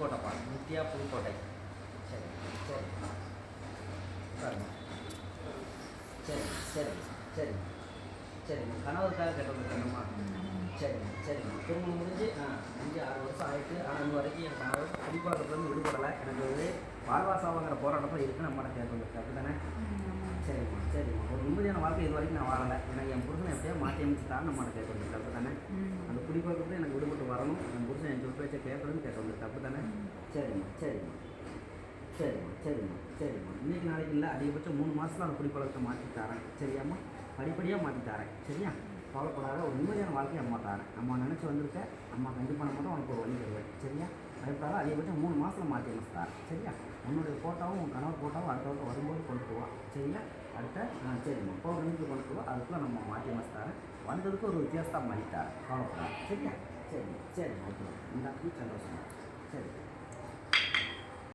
புதுக்கோட்டை பாருங்க நித்யா புதுக்கோட்டை சரி சரி. உட்காருங்க சரி சரி சரி. சரிங்க கணவருக்காக கேட்டு சரிங்க சரிங்க திருமணம் முடிஞ்சு ஆ அஞ்சு ஆறு வருஷம் ஆயிட்டு ஆனால் இன்ன வரைக்கும் என் கணவர் குடிப்பாக்கத்துலேருந்து விடுபடலை. எனக்கு வந்து வாழ்வாசாவங்கிற போராட்டத்தில் இருக்கு நம்ம கேட்டு வந்துருக்கு அப்படி தானே சரிம்மா சரிம்மா. ஒரு நிம்மதியான வாழ்க்கை இது வரைக்கும் நான் வாழலை. எனக்கு என் புருஷனை எப்படியா மாற்றி அமைச்சு தான் நம்மகிட்ட கேட்டு வந்துருக்கு அப்படி தானே? அந்த குடிப்பழக்கத்தில் எனக்கு விடுபட்டு வரணும். என் புருஷன் என் சொல் பேச்சை கேட்கணும்னு கேட்டு வந்துருக்கு அப்படி தானே? சரிம்மா சரிம்மா. சரிம்மா சரிம்மா சரிம்மா. இன்னைக்கு நாளைக்கு இல்லை அதிகபட்சம் மூணு மாதத்தில் அந்த குடிப்பழக்கத்தை மாற்றி தரேன். சரியாம்மா? படிப்படியாக மாற்றி தரேன். சரியா? கவலைப்படாத ஒரு நிம்மதியான வாழ்க்கையை அம்மா தரேன். அம்மா நினச்சி வந்திருக்க அம்மா கண்டிப்பாக மட்டும் உனக்கு ஒரு வழி தருவேன். சரியா? பயப்படாத அதிகபட்சம் மூணு மாதத்தில் மாற்றி அமைச்சு தரேன். சரியா? உன்னுடைய ஃபோட்டோவும் உன் கணவர் ஃபோட்டோவும் அடுத்த வருஷம் வரும்போது கொண்டு போவோம் சரிங்களா? அடுத்த ஆ சரிம்மா. பௌர்ணமிக்கு கொண்டு போவோம் அதுக்குள்ளே நம்ம மாற்றி அமைச்சு வந்ததுக்கு ஒரு வித்தியாசத்தை மாற்றி தரேன் கவலைப்படாத சரியா? சரிம்மா. சரிம்மா. ஓகே. இந்த சந்தோஷமா. சரி.